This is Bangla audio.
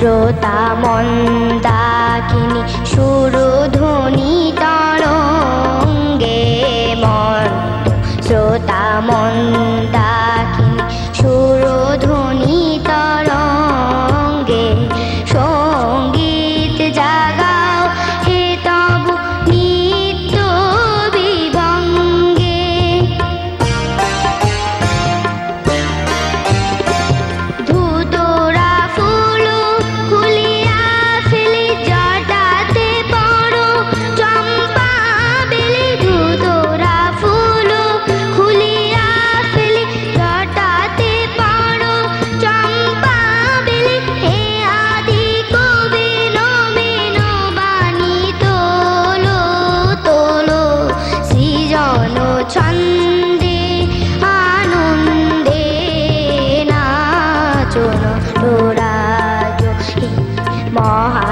শ্রোতা মন্দাকিনী সুরধ 好好好。